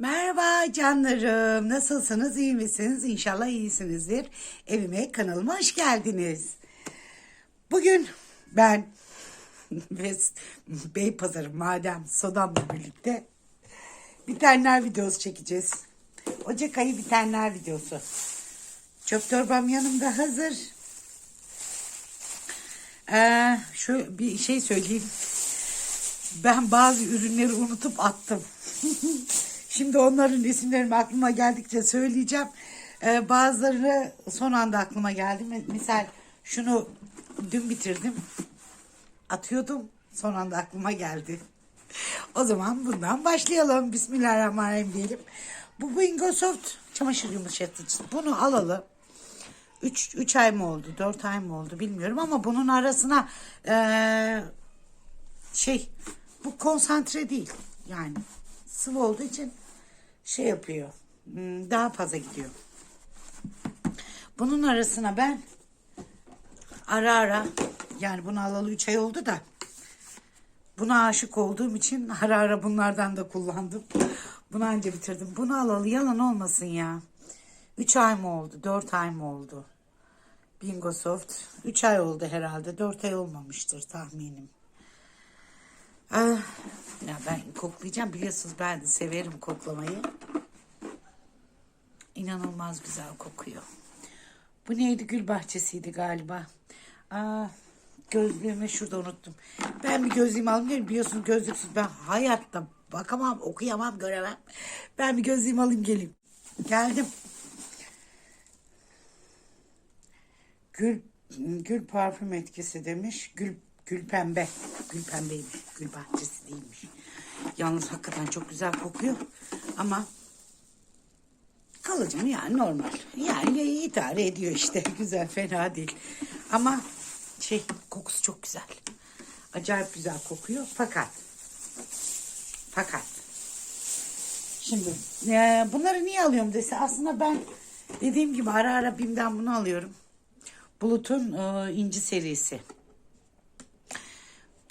Merhaba canlarım. Nasılsınız? iyi misiniz? İnşallah iyisinizdir. Evime, kanalıma hoş geldiniz. Bugün ben ve Beypazarı Madem Sodam'la birlikte bitenler videosu çekeceğiz. Ocak ayı bitenler videosu. Çöp torbam yanımda hazır. Ee, şu bir şey söyleyeyim. Ben bazı ürünleri unutup attım. Şimdi onların isimlerini aklıma geldikçe söyleyeceğim. Ee, bazıları son anda aklıma geldi. Misal şunu dün bitirdim. Atıyordum. Son anda aklıma geldi. O zaman bundan başlayalım. Bismillahirrahmanirrahim diyelim. Bu Bingo Soft çamaşır yumuşatıcısı. Bunu alalım. 3 3 ay mı oldu? 4 ay mı oldu bilmiyorum ama bunun arasına eee, şey bu konsantre değil. Yani sıvı olduğu için şey yapıyor. hmm, Daha fazla gidiyor. Bunun arasına ben ara ara yani bunu alalı 3 ay oldu da buna aşık olduğum için ara ara bunlardan da kullandım. Bunu anca bitirdim. Bunu alalı yalan olmasın ya. 3 ay mı oldu? 4 ay mı oldu? Bingo Soft. 3 ay oldu herhalde. 4 ay olmamıştır tahminim. Ah, ya ben koklayacağım. Biliyorsunuz ben severim koklamayı. İnanılmaz güzel kokuyor. Bu neydi? Gül bahçesiydi galiba. Aa, gözlüğümü şurada unuttum. Ben bir gözlüğümü alayım gelin. Biliyorsunuz gözlüksüz ben hayatta bakamam, okuyamam, göremem. Ben bir gözlüğümü alayım geleyim. Geldim. Gül gül parfüm etkisi demiş. Gül gül pembe. Gül pembeymiş. Gül bahçesi değilmiş. Yalnız hakikaten çok güzel kokuyor. Ama kalıcı mı yani normal. Yani idare ediyor işte. Güzel fena değil. Ama şey kokusu çok güzel. Acayip güzel kokuyor. Fakat fakat Şimdi e, bunları niye alıyorum dese aslında ben dediğim gibi ara ara BİM'den bunu alıyorum. Bulut'un e, inci serisi.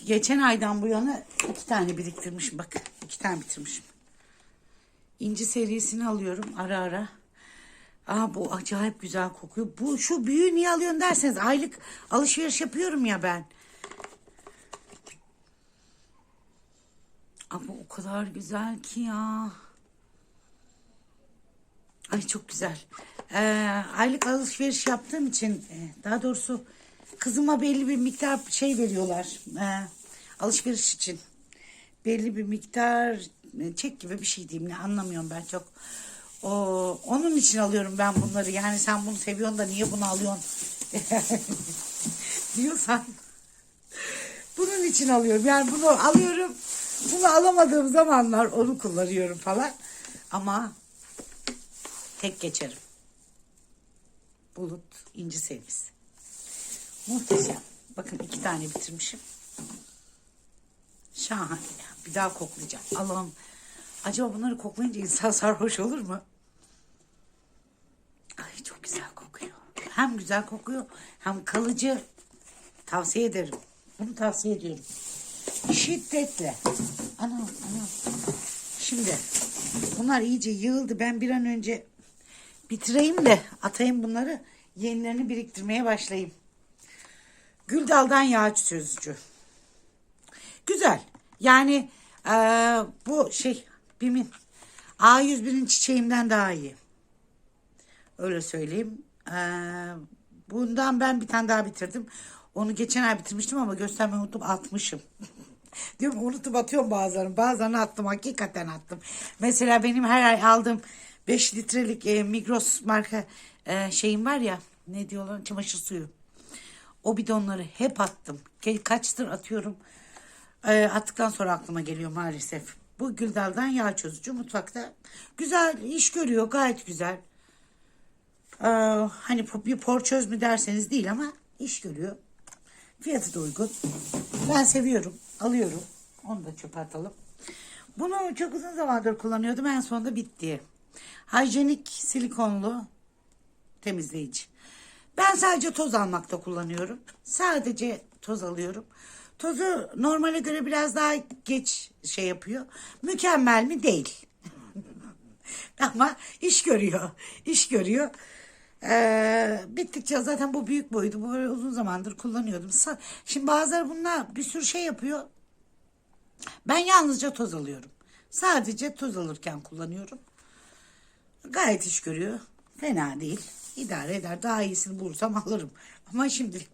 Geçen aydan bu yana iki tane biriktirmişim bak. iki tane bitirmişim. İnci serisini alıyorum ara ara. Aa bu acayip güzel kokuyor. Bu şu büyüğü niye alıyorsun derseniz aylık alışveriş yapıyorum ya ben. Ama o kadar güzel ki ya. Ay çok güzel. Ee, aylık alışveriş yaptığım için e, daha doğrusu kızıma belli bir miktar şey veriyorlar. Ee, alışveriş için. Belli bir miktar e, çek gibi bir şey diyeyim ne anlamıyorum ben çok. O, onun için alıyorum ben bunları. Yani sen bunu seviyorsun da niye bunu alıyorsun? diyorsan bunun için alıyorum. Yani bunu alıyorum. Bunu alamadığım zamanlar onu kullanıyorum falan. Ama tek geçerim. Bulut inci serisi. Muhteşem. Bakın iki tane bitirmişim. Şahane. Bir daha koklayacağım. Allah'ım. Acaba bunları koklayınca insan sarhoş olur mu? Ay çok güzel kokuyor. Hem güzel kokuyor hem kalıcı. Tavsiye ederim. Bunu tavsiye ediyorum. Şiddetle. Ana ana. Şimdi bunlar iyice yığıldı. Ben bir an önce bitireyim de atayım bunları. Yenilerini biriktirmeye başlayayım. Güldal'dan yağ çözücü. Güzel. Yani eee, bu şey Bim'in A101'in çiçeğimden daha iyi. Öyle söyleyeyim. Eee, bundan ben bir tane daha bitirdim. Onu geçen ay bitirmiştim ama göstermeyi unuttum atmışım. Diyorum unutup atıyorum bazılarını. Bazılarını attım hakikaten attım. Mesela benim her ay aldığım 5 litrelik e, Migros marka e, şeyim var ya ne diyorlar çamaşır suyu. O bidonları hep attım. Kaçtır atıyorum. E, attıktan sonra aklıma geliyor maalesef. Bu Güldal'dan yağ çözücü mutfakta. Güzel iş görüyor gayet güzel. Ee, hani bir porçöz mü derseniz değil ama iş görüyor. Fiyatı da uygun. Ben seviyorum. Alıyorum. Onu da çöpe atalım. Bunu çok uzun zamandır kullanıyordum. En sonunda bitti. Hijyenik silikonlu temizleyici. Ben sadece toz almakta kullanıyorum. Sadece toz alıyorum. Tozu normale göre biraz daha geç şey yapıyor. Mükemmel mi? Değil. Ama iş görüyor. İş görüyor. Ee, bittikçe zaten bu büyük boydu. Bu uzun zamandır kullanıyordum. Şimdi bazıları bunlar bir sürü şey yapıyor. Ben yalnızca toz alıyorum. Sadece toz alırken kullanıyorum. Gayet iş görüyor. Fena değil. İdare eder. Daha iyisini bulursam alırım. Ama şimdi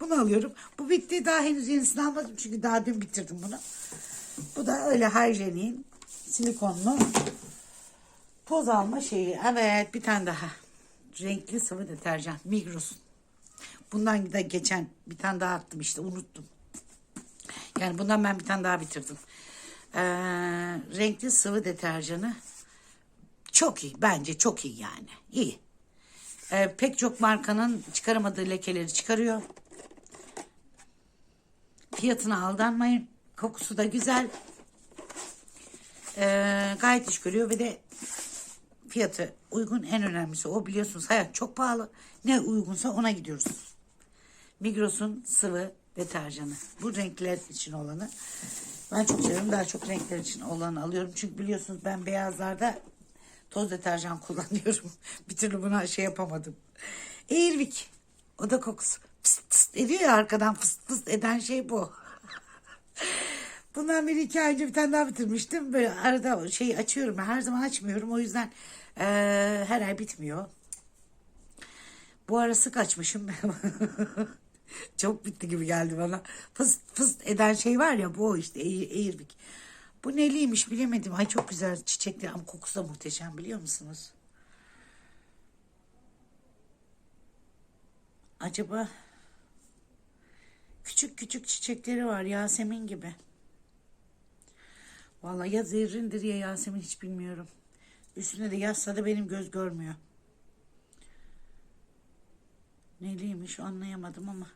bunu alıyorum. Bu bitti. Daha henüz yenisini almadım. Çünkü daha dün bitirdim bunu. Bu da öyle hijyenin silikonlu toz alma şeyi. Evet bir tane daha. Renkli sıvı deterjan. Migros'un. Bundan da geçen bir tane daha attım işte unuttum. Yani bundan ben bir tane daha bitirdim. Ee, renkli sıvı deterjanı çok iyi. Bence çok iyi yani. İyi. Ee, pek çok markanın çıkaramadığı lekeleri çıkarıyor. Fiyatına aldanmayın. Kokusu da güzel. Ee, gayet iş görüyor ve de fiyatı uygun en önemlisi o biliyorsunuz hayat çok pahalı. Ne uygunsa ona gidiyoruz. Migros'un sıvı deterjanı. Bu renkler için olanı. Ben çok seviyorum. Daha çok renkler için olanı alıyorum. Çünkü biliyorsunuz ben beyazlarda toz deterjan kullanıyorum. Bir türlü buna şey yapamadım. Airwick. O da kokusu. Pıst pıst ediyor ya arkadan fıst fıst eden şey bu. Bundan bir iki ay önce bir tane daha bitirmiştim. Böyle arada şey açıyorum. Her zaman açmıyorum. O yüzden eee, her ay bitmiyor. Bu ara sık açmışım. Çok bitti gibi geldi bana. Fıst fıst eden şey var ya bu işte Air- Airwick. Bu neliymiş bilemedim. Ay çok güzel çiçekler ama kokusu da muhteşem biliyor musunuz? Acaba küçük küçük çiçekleri var Yasemin gibi. Vallahi ya zerrindir ya Yasemin hiç bilmiyorum. Üstüne de yazsa da benim göz görmüyor. Neliymiş anlayamadım ama.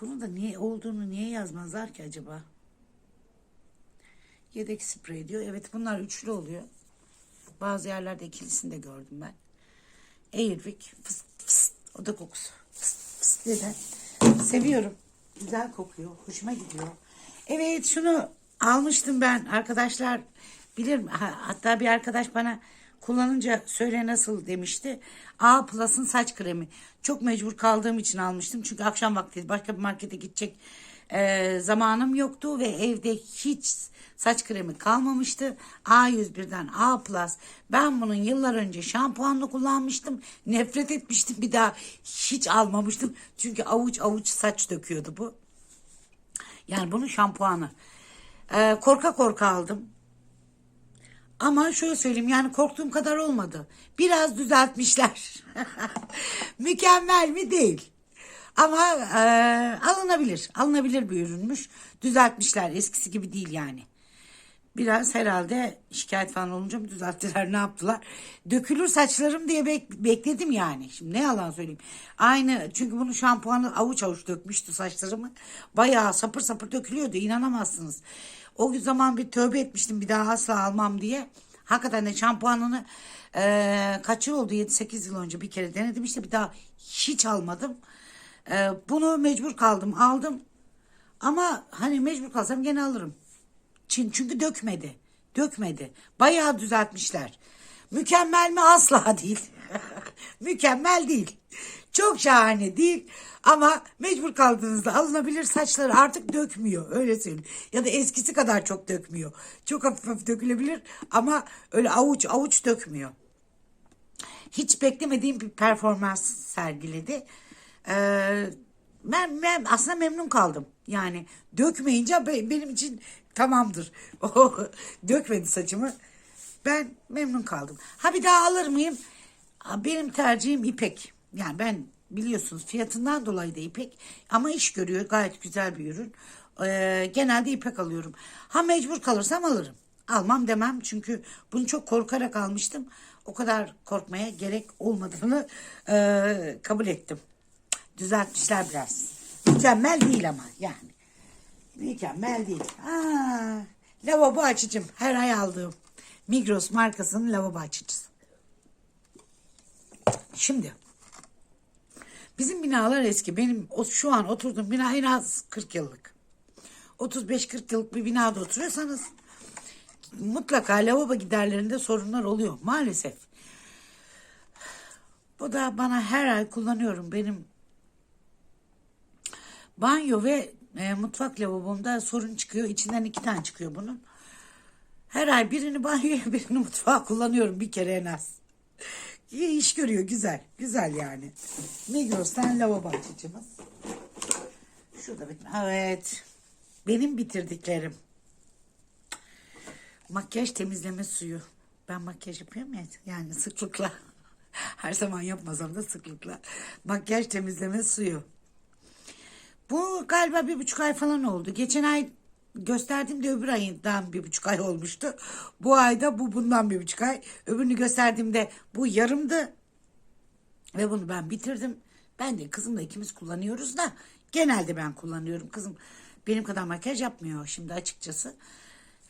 Bunun da niye olduğunu niye yazmazlar ki acaba? Yedek sprey diyor. Evet bunlar üçlü oluyor. Bazı yerlerde ikilisini de gördüm ben. Airwick fıst fıst o da kokusu. Fıst fıst dedi. Seviyorum. Güzel kokuyor. Hoşuma gidiyor. Evet şunu almıştım ben arkadaşlar bilir ha- hatta bir arkadaş bana kullanınca söyle nasıl demişti. A Plus'ın saç kremi. Çok mecbur kaldığım için almıştım. Çünkü akşam vakti başka bir markete gidecek e, zamanım yoktu ve evde hiç saç kremi kalmamıştı. A101'den A Plus. Ben bunun yıllar önce şampuanla kullanmıştım. Nefret etmiştim. Bir daha hiç almamıştım. Çünkü avuç avuç saç döküyordu bu. Yani bunun şampuanı. Ee, korka korka aldım. Ama şöyle söyleyeyim yani korktuğum kadar olmadı. Biraz düzeltmişler. Mükemmel mi değil. Ama e, alınabilir. Alınabilir bir ürünmüş. Düzeltmişler. Eskisi gibi değil yani. Biraz herhalde şikayet falan olunca mı düzelttiler ne yaptılar? Dökülür saçlarım diye bek- bekledim yani. Şimdi ne yalan söyleyeyim. Aynı çünkü bunu şampuanı avuç avuç dökmüştü saçlarımı. Bayağı sapır sapır dökülüyordu inanamazsınız. O zaman bir tövbe etmiştim bir daha asla almam diye. Hakikaten de şampuanını eee kaç yıl oldu 7-8 yıl önce bir kere denedim işte bir daha hiç almadım. Eee, bunu mecbur kaldım aldım. Ama hani mecbur kalsam gene alırım. Çin çünkü dökmedi. Dökmedi. Bayağı düzeltmişler. Mükemmel mi? Asla değil. Mükemmel değil. Çok şahane değil. Ama mecbur kaldığınızda alınabilir saçları artık dökmüyor. Öyle söyleyeyim. Ya da eskisi kadar çok dökmüyor. Çok hafif hafif dökülebilir ama öyle avuç avuç dökmüyor hiç beklemediğim bir performans sergiledi. Ee, ben, ben aslında memnun kaldım. Yani dökmeyince be- benim için tamamdır. Dökmedi saçımı. Ben memnun kaldım. Ha bir daha alır mıyım? Ha, Benim tercihim ipek. Yani ben biliyorsunuz fiyatından dolayı da ipek. Ama iş görüyor. Gayet güzel bir ürün. Ee, genelde ipek alıyorum. Ha mecbur kalırsam alırım. Almam demem çünkü bunu çok korkarak almıştım. O kadar korkmaya gerek olmadığını e, kabul ettim. Düzeltmişler biraz. Mükemmel değil ama yani. Mükemmel değil. Aa, lavabo açıcım. Her ay aldığım. Migros markasının lavabo açıcısı. Şimdi bizim binalar eski. Benim o, şu an oturduğum bina en az 40 yıllık. 35-40 yıllık bir binada oturuyorsanız mutlaka lavabo giderlerinde sorunlar oluyor maalesef. Bu da bana her ay kullanıyorum benim banyo ve e, mutfak lavabomda sorun çıkıyor. İçinden iki tane çıkıyor bunun. Her ay birini banyoya birini mutfağa kullanıyorum bir kere en az. İyi iş görüyor güzel. Güzel yani. Migros'tan lavabo açıcımız. Şurada bitme. Evet. Benim bitirdiklerim. Makyaj temizleme suyu. Ben makyaj yapıyorum ya yani sıklıkla. Her zaman yapmasam da sıklıkla. Makyaj temizleme suyu. Bu galiba bir buçuk ay falan oldu. Geçen ay gösterdiğimde öbür ayından bir buçuk ay olmuştu. Bu ayda bu bundan bir buçuk ay. Öbürünü gösterdiğimde bu yarımdı. Ve bunu ben bitirdim. Ben de kızımla ikimiz kullanıyoruz da genelde ben kullanıyorum. Kızım benim kadar makyaj yapmıyor şimdi açıkçası.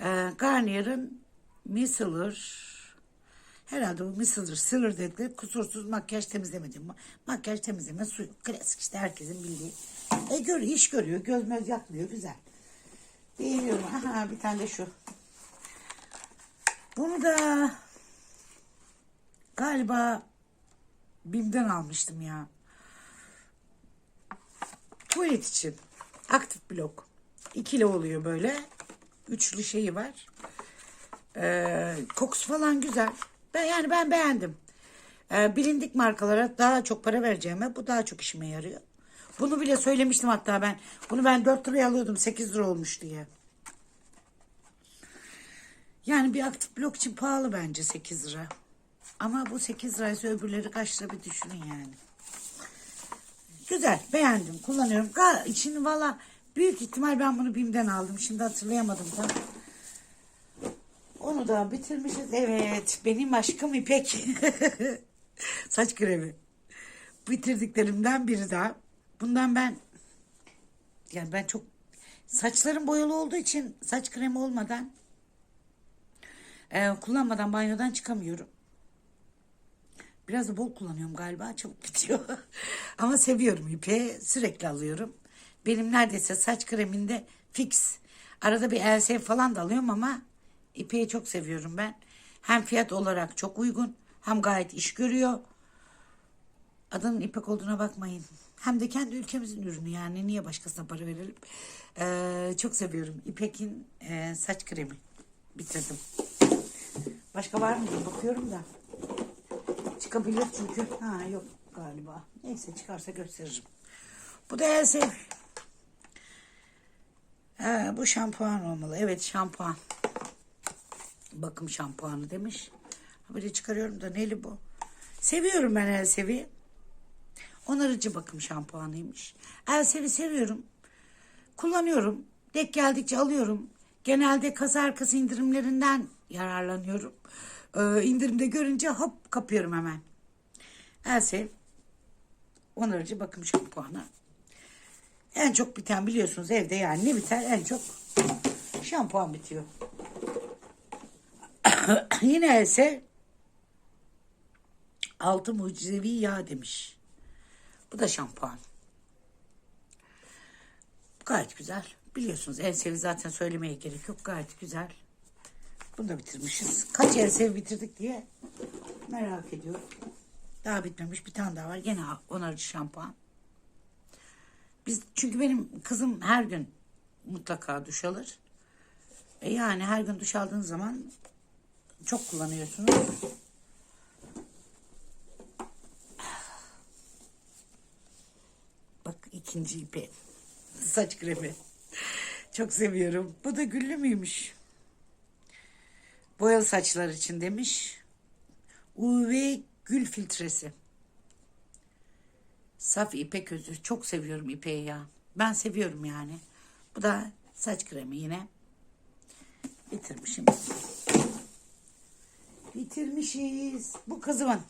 Ee, Garnier'ın Micellar herhalde bu Micellar Sealer dedikleri kusursuz makyaj temizleme Makyaj temizleme suyu. Klasik işte herkesin bildiği. E görüyor, iş görüyor. Göz möz yakmıyor. Güzel. Beğeniyorum. Aha bir tane de şu. Bunu da galiba BİM'den almıştım ya. Tuvalet için. Aktif blok. İkili oluyor böyle. Üçlü şeyi var. Ee, kokusu falan güzel. Ben yani ben beğendim. Ee, bilindik markalara daha çok para vereceğime bu daha çok işime yarıyor. Bunu bile söylemiştim hatta ben. Bunu ben 4 liraya alıyordum 8 lira olmuş diye. Yani bir aktif blok için pahalı bence 8 lira. Ama bu 8 liraysa öbürleri kaç lira bir düşünün yani. Güzel beğendim kullanıyorum. Ga içini valla büyük ihtimal ben bunu BİM'den aldım. Şimdi hatırlayamadım tam. Onu da bitirmişiz. Evet benim aşkım İpek. Saç kremi. Bitirdiklerimden biri daha. Bundan ben yani ben çok saçlarım boyalı olduğu için saç kremi olmadan e, kullanmadan banyodan çıkamıyorum. Biraz da bol kullanıyorum galiba. Çabuk bitiyor. Ama seviyorum ipi. Sürekli alıyorum. Benim neredeyse saç kreminde fix. Arada bir else falan da alıyorum ama ipeyi çok seviyorum ben. Hem fiyat olarak çok uygun. Hem gayet iş görüyor. Adının ipek olduğuna bakmayın. Hem de kendi ülkemizin ürünü yani. Niye başkasına para verelim? Ee, çok seviyorum. İpek'in e, saç kremi. Bitirdim. Başka var mı bakıyorum da. Çıkabilir çünkü. Ha yok galiba. Neyse çıkarsa gösteririm. Bu da Else. Ha, bu şampuan olmalı. Evet şampuan. Bakım şampuanı demiş. De çıkarıyorum da neli bu? Seviyorum ben Elsevi'yi. Onarıcı bakım şampuanıymış. Elsevi seviyorum. Kullanıyorum. Dek geldikçe alıyorum. Genelde kasa arkası indirimlerinden yararlanıyorum. Ee, indirimde görünce hop kapıyorum hemen. Elsev onarıcı bakım şampuanı. En çok biten biliyorsunuz evde yani ne biter en çok şampuan bitiyor. Yine ise altı mucizevi yağ demiş. Bu da şampuan. Gayet güzel. Biliyorsunuz elsevi zaten söylemeye gerek yok. Gayet güzel. Bunu da bitirmişiz. Kaç elsevi bitirdik diye merak ediyorum. Daha bitmemiş bir tane daha var. Gene onarıcı şampuan. Biz çünkü benim kızım her gün mutlaka duş alır. E yani her gün duş aldığın zaman çok kullanıyorsunuz. Bak ikinci ipi. Saç kremi. Çok seviyorum. Bu da güllü müymüş? Boyalı saçlar için demiş. UV gül filtresi. Saf ipek özü. Çok seviyorum ipeği ya. Ben seviyorum yani. Bu da saç kremi yine. Bitirmişim. Bitirmişiz. Bu kızımın.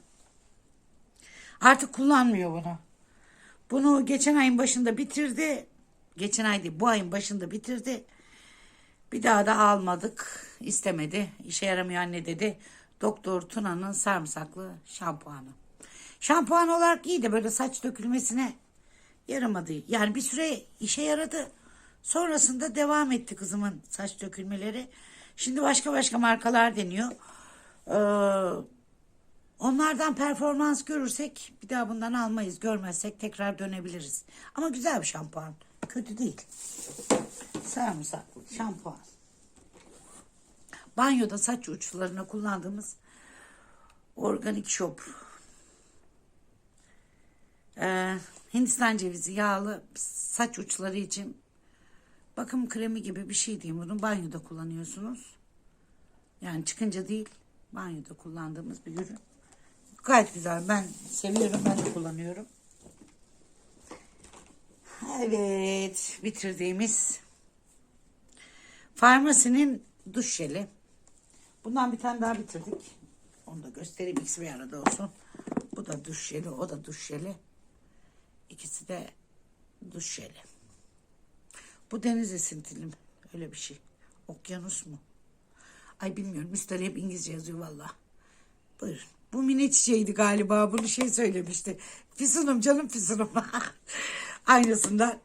Artık kullanmıyor bunu. Bunu geçen ayın başında bitirdi. Geçen ay değil bu ayın başında bitirdi. Bir daha da almadık. istemedi. İşe yaramıyor anne dedi. Doktor Tuna'nın sarımsaklı şampuanı. Şampuan olarak iyi de böyle saç dökülmesine yaramadı. Yani bir süre işe yaradı. Sonrasında devam etti kızımın saç dökülmeleri. Şimdi başka başka markalar deniyor. Ee, onlardan performans görürsek bir daha bundan almayız. Görmezsek tekrar dönebiliriz. Ama güzel bir şampuan. Kötü değil. Sarımsaklı şampuan. Banyoda saç uçlarına kullandığımız organik shop. Ee, Hindistan cevizi yağlı saç uçları için bakım kremi gibi bir şey diyeyim. Bunu banyoda kullanıyorsunuz. Yani çıkınca değil banyoda kullandığımız bir ürün. Gayet güzel. Ben seviyorum. Ben de kullanıyorum. Evet. Bitirdiğimiz farmasinin duş jeli. Bundan bir tane daha bitirdik. Onu da göstereyim. İkisi bir arada olsun. Bu da duş jeli. O da duş jeli. İkisi de duş jeli. Bu deniz esintili mi? Öyle bir şey. Okyanus mu? Ay bilmiyorum. Üstleri hep İngilizce yazıyor valla. Buyurun. Bu mine çiçeğiydi galiba. Bunu şey söylemişti. Füsunum canım füsunum. Aynısından.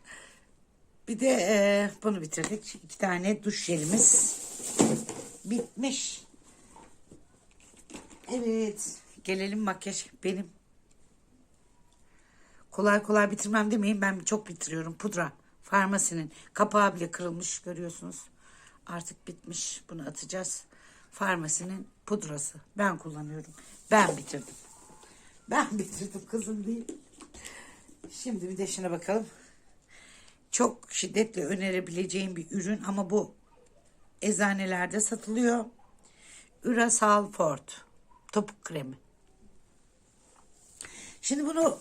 Bir de e, bunu bitirdik. İki tane duş jelimiz bitmiş. Evet. Gelelim makyaj. Benim kolay kolay bitirmem demeyin. Ben çok bitiriyorum. Pudra. Farmasinin kapağı bile kırılmış görüyorsunuz. Artık bitmiş. Bunu atacağız. Farmasinin pudrası. Ben kullanıyorum. Ben bitirdim. Ben bitirdim kızım değil. Şimdi bir de şuna bakalım. Çok şiddetle önerebileceğim bir ürün ama bu eczanelerde satılıyor. Urasal Fort topuk kremi. Şimdi bunu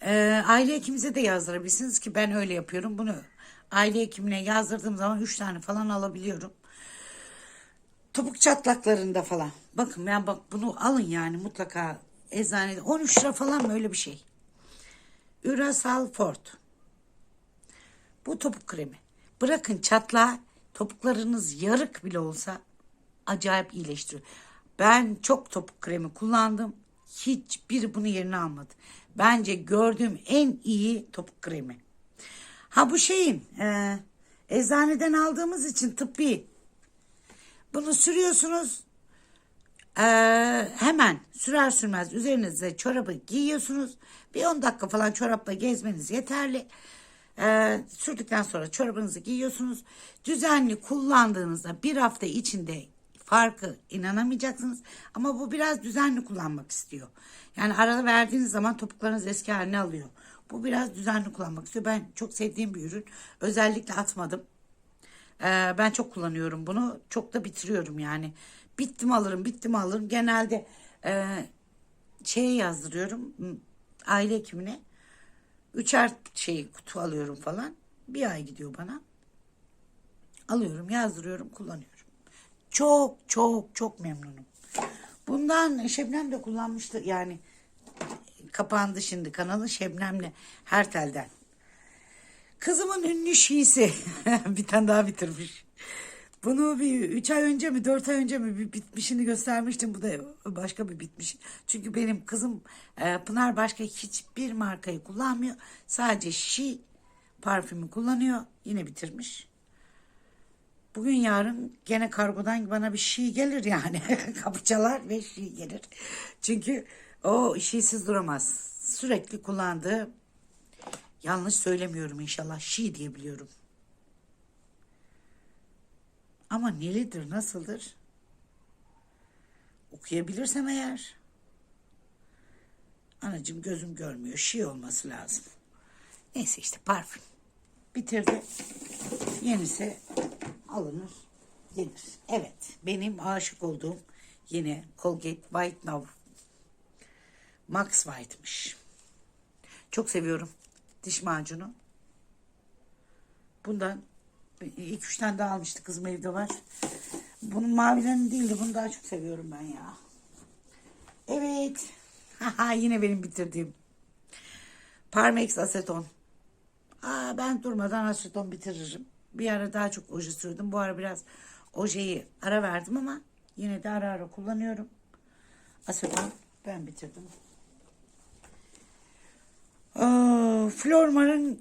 e, aile hekimize de yazdırabilirsiniz ki ben öyle yapıyorum. Bunu aile hekimine yazdırdığım zaman 3 tane falan alabiliyorum. Topuk çatlaklarında falan. Bakın ben bak bunu alın yani mutlaka eczanede 13 lira falan mı öyle bir şey. Urasal Fort. Bu topuk kremi. Bırakın çatlağı topuklarınız yarık bile olsa acayip iyileştiriyor. Ben çok topuk kremi kullandım. Hiçbir bunu yerine almadı. Bence gördüğüm en iyi topuk kremi. Ha bu şeyin e, eczaneden aldığımız için tıbbi. Bunu sürüyorsunuz. e, hemen sürer sürmez üzerinize çorabı giyiyorsunuz. Bir 10 dakika falan çorapla gezmeniz yeterli. E, sürdükten sonra çorabınızı giyiyorsunuz. Düzenli kullandığınızda bir hafta içinde farkı inanamayacaksınız. Ama bu biraz düzenli kullanmak istiyor. Yani arada verdiğiniz zaman topuklarınız eski haline alıyor. Bu biraz düzenli kullanmak istiyor. Ben çok sevdiğim bir ürün. Özellikle atmadım. Ee, ben çok kullanıyorum bunu. Çok da bitiriyorum yani. Bittim alırım, bittim alırım. Genelde e, şeye yazdırıyorum. Aile hekimine. Üçer şey kutu alıyorum falan. Bir ay gidiyor bana. Alıyorum, yazdırıyorum, kullanıyorum. Çok çok çok memnunum. Bundan Şebnem de kullanmıştı. Yani kapandı şimdi kanalı Şebnem'le her telden. Kızımın ünlü şiisi. bir tane daha bitirmiş. Bunu bir üç ay önce mi dört ay önce mi bir bitmişini göstermiştim. Bu da başka bir bitmiş. Çünkü benim kızım e, Pınar başka hiçbir markayı kullanmıyor. Sadece şi parfümü kullanıyor. Yine bitirmiş. Bugün yarın gene kargodan bana bir şey gelir yani. Kapı çalar ve şey gelir. Çünkü o şeysiz duramaz. Sürekli kullandığı yanlış söylemiyorum inşallah. Şi diye biliyorum. Ama nelidir, nasıldır? Okuyabilirsem eğer. Anacığım gözüm görmüyor. Şi olması lazım. Neyse işte parfüm. Bitirdi. Yenisi alınır, yenir. Evet, benim aşık olduğum yine Colgate White Now Max White'mış. Çok seviyorum diş macunu. Bundan iki üç tane daha almıştı kızım evde var. Bunun mavilerini değildi. Bunu daha çok seviyorum ben ya. Evet. Haha yine benim bitirdiğim. Parmex aseton. Aa, ben durmadan aseton bitiririm. Bir ara daha çok oje sürdüm. Bu ara biraz ojeyi ara verdim ama yine de ara ara kullanıyorum. Aseton ben bitirdim. Flormar'ın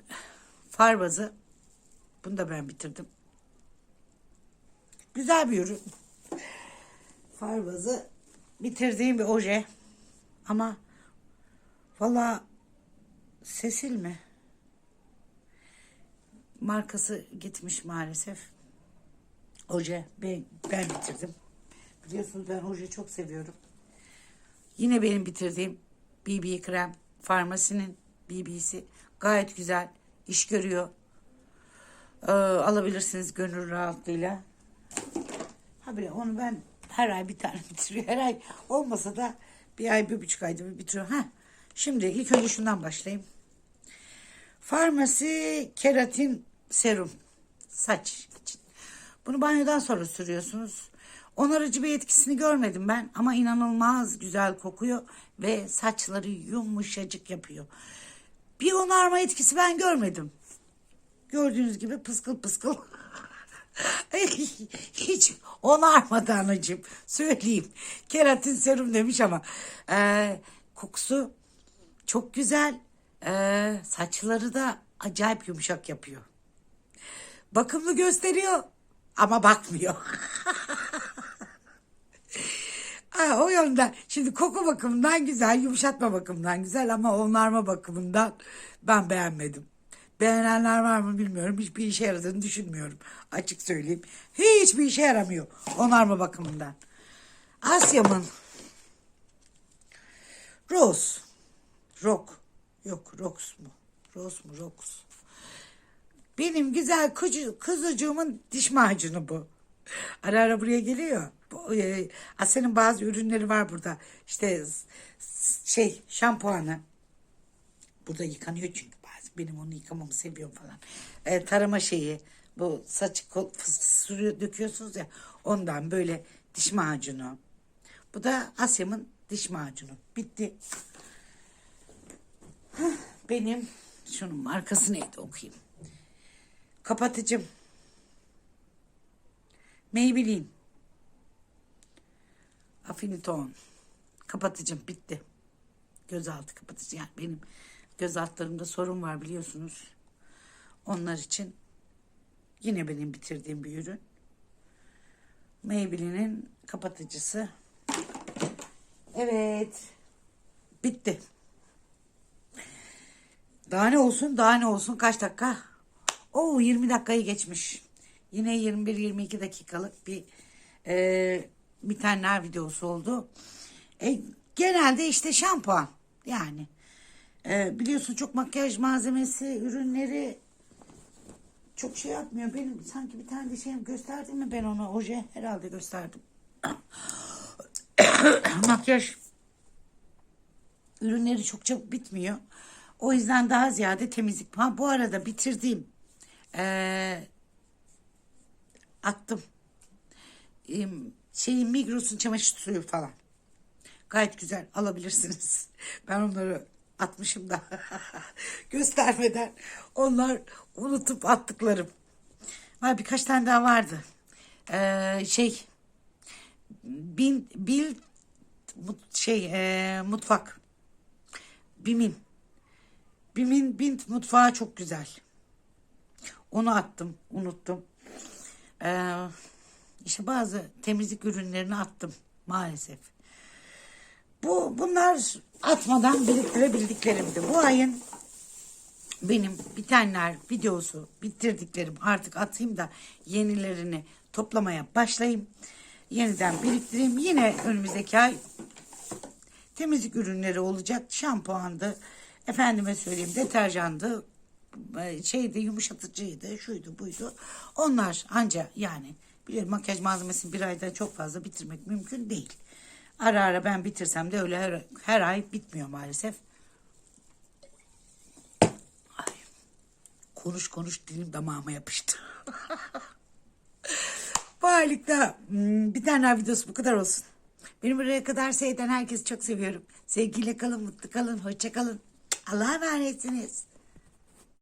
far bazı. Bunu da ben bitirdim. Güzel bir ürün. Farbazı bitirdiğim bir oje. Ama valla Sesil mi? Markası gitmiş maalesef. Oje ben, ben bitirdim. Biliyorsunuz ben oje çok seviyorum. Yine benim bitirdiğim BB krem. Farmasinin BB'si. Gayet güzel. iş görüyor. Ee, alabilirsiniz gönül rahatlığıyla. Ha bile onu ben her ay bir tane bitiriyor. Her ay olmasa da bir ay bir buçuk ayda bir bitiriyor. Ha. Şimdi ilk önce şundan başlayayım. Farmasi keratin serum. Saç için. Bunu banyodan sonra sürüyorsunuz. Onarıcı bir etkisini görmedim ben ama inanılmaz güzel kokuyor ve saçları yumuşacık yapıyor. Bir onarma etkisi ben görmedim. Gördüğünüz gibi pıskıl pıskıl. Hiç onarmadı anacığım. Söyleyeyim. Keratin serum demiş ama e, kokusu çok güzel. E, saçları da acayip yumuşak yapıyor. Bakımlı gösteriyor ama bakmıyor. Ha, o yönden şimdi koku bakımından güzel, yumuşatma bakımından güzel ama onarma bakımından ben beğenmedim. Beğenenler var mı bilmiyorum. Hiçbir işe yaradığını düşünmüyorum. Açık söyleyeyim. Hiçbir işe yaramıyor onarma bakımından. Asya'mın Rose. Rock. Yok Rox mu? Rose mu? Rox. Benim güzel kuzu, kuzucuğumun diş macunu bu. Ara ara buraya geliyor. E, Asya'nın bazı ürünleri var burada. İşte şey şampuanı. Burada yıkanıyor çünkü bazı. Benim onu yıkamamı seviyorum falan. E, tarama şeyi. Bu saç sürüyor, döküyorsunuz ya. Ondan böyle diş macunu. Bu da Asya'mın diş macunu. Bitti. Benim şunun markası neydi okuyayım. Kapatıcım. Maybelline. Affiniton. Kapatıcım bitti. Gözaltı kapatıcı. Yani benim göz altlarımda sorun var biliyorsunuz. Onlar için yine benim bitirdiğim bir ürün. Maybelline'in kapatıcısı. Evet. Bitti. Daha ne olsun daha ne olsun kaç dakika? Oo 20 dakikayı geçmiş. Yine 21-22 dakikalık bir e, bitenler videosu oldu. E, genelde işte şampuan yani. E, biliyorsun çok makyaj malzemesi ürünleri çok şey yapmıyor. Benim sanki bir tane de şey gösterdim mi ben ona oje herhalde gösterdim. makyaj ürünleri çok çabuk bitmiyor. O yüzden daha ziyade temizlik. Ha, bu arada bitirdiğim eee, attım. Eee, şeyin Migros'un çamaşır suyu falan. Gayet güzel alabilirsiniz. Ben onları atmışım da göstermeden onlar unutup attıklarım. Var birkaç tane daha vardı. Eee, şey bin bil mut- şey eee, mutfak Bim'in Bim'in Bint mutfağı çok güzel. Onu attım, unuttum. Ee, işte bazı temizlik ürünlerini attım maalesef. Bu bunlar atmadan biriktirebildiklerimdi. Bu ayın benim bitenler videosu bitirdiklerim artık atayım da yenilerini toplamaya başlayayım. Yeniden biriktireyim. Yine önümüzdeki ay temizlik ürünleri olacak. Şampuandı, efendime söyleyeyim deterjandı, e, şeydi yumuşatıcıydı, şuydu buydu. Onlar anca yani biliyorum makyaj malzemesini bir ayda çok fazla bitirmek mümkün değil. Ara ara ben bitirsem de öyle her, her ay bitmiyor maalesef. Ay, konuş konuş dilim damağıma yapıştı. Bu aylıkta hmm, bir tane daha videosu bu kadar olsun. Beni buraya kadar seyreden herkesi çok seviyorum. Sevgiyle kalın, mutlu kalın, hoşça kalın. Allah'a emanetsiniz.